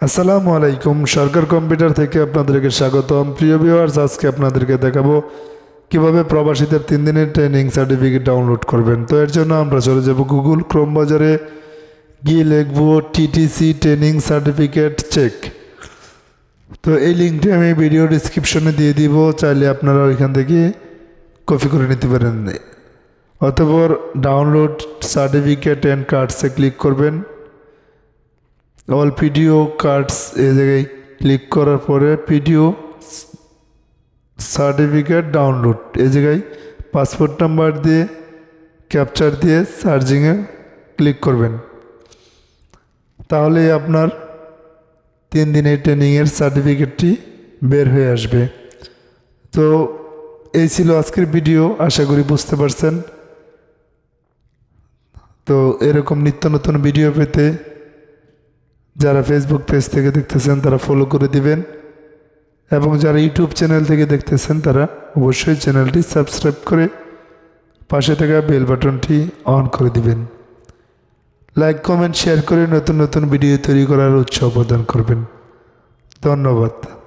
আসসালামু আলাইকুম, সরকার কম্পিউটার থেকে আপনাদেরকে স্বাগতম। প্রিয় ভিউয়ার্স, আজকে আপনাদেরকে দেখাবো কীভাবে প্রবাসীদের তিন দিনের ট্রেনিং সার্টিফিকেট ডাউনলোড করবেন। তো এর জন্য আমরা চলে যাব গুগল, ক্রোম বাজারে গিয়ে লিখব টিটিসি ট্রেনিং সার্টিফিকেট চেক। তো এই লিঙ্কটি আমি ভিডিও ডিসক্রিপশনে দিয়ে দিব, চাইলে আপনারা ওইখান থেকে কপি করে নিতে পারেন। অতপর ডাউনলোড সার্টিফিকেট অ্যান্ড কার্ডসে ক্লিক করবেন। অল পিডিও কার্ডস এই জায়গায় ক্লিক করার পরে পিডিও সার্টিফিকেট ডাউনলোড এই জায়গায় পাসপোর্ট নাম্বার দিয়ে ক্যাপচার দিয়ে সার্চিংয়ে ক্লিক করবেন। তাহলে আপনার তিন দিনের ট্রেনিংয়ের সার্টিফিকেটটি বের হয়ে আসবে। তো এই ছিল আজকের ভিডিও আশা করি বুঝতে পারছেন। তো এরকম নিত্য নতুন ভিডিও পেতে যারা ফেসবুক পেজ থেকে দেখতেছেন, তারা ফলো করে দিবেন। এবং যারা ইউটিউব চ্যানেল থেকে দেখতেছেন, তারা অবশ্যই চ্যানেলটি সাবস্ক্রাইব করে পাশে থাকা বেল বাটনটি অন করে দিবেন। লাইক কমেন্ট শেয়ার করে নতুন নতুন ভিডিও তৈরি করার উৎসাহ প্রদান করবেন। ধন্যবাদ।